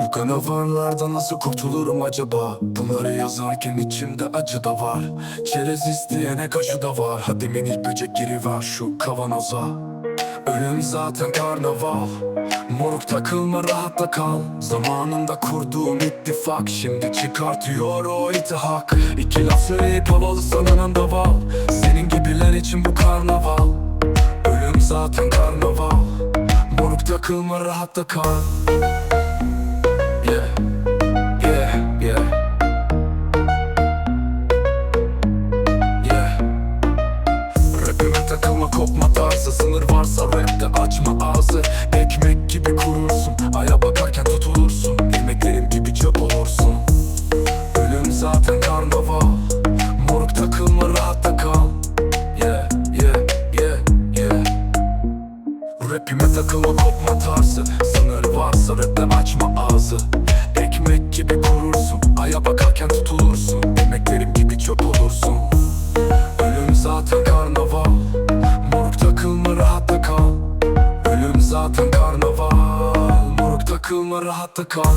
Bu canavarlardan nasıl kurtulurum acaba? Bunları yazarken içimde acı da var. Çerez isteyene kaşı da var. Hadi minik böcek giriver şu kavanoza. Ölüm zaten karnaval. Moruk takılma rahatta kal. Zamanında kurduğum ittifak Şimdi çıkartıyor o itihak. İki laf söyleyip havalı sanınan daval takılma rahatta kal. Yeah, Rapime takılma kopma tarzı. Sınır varsa rapte açma ağzı. Ekmek gibi kurursun Aya bakarken tutulursun. Emeklerim gibi çöp olursun. Ölüm zaten karnaval. Moruk takılma rahatta kal. Ölüm zaten karnaval. Moruk takılma rahatta kal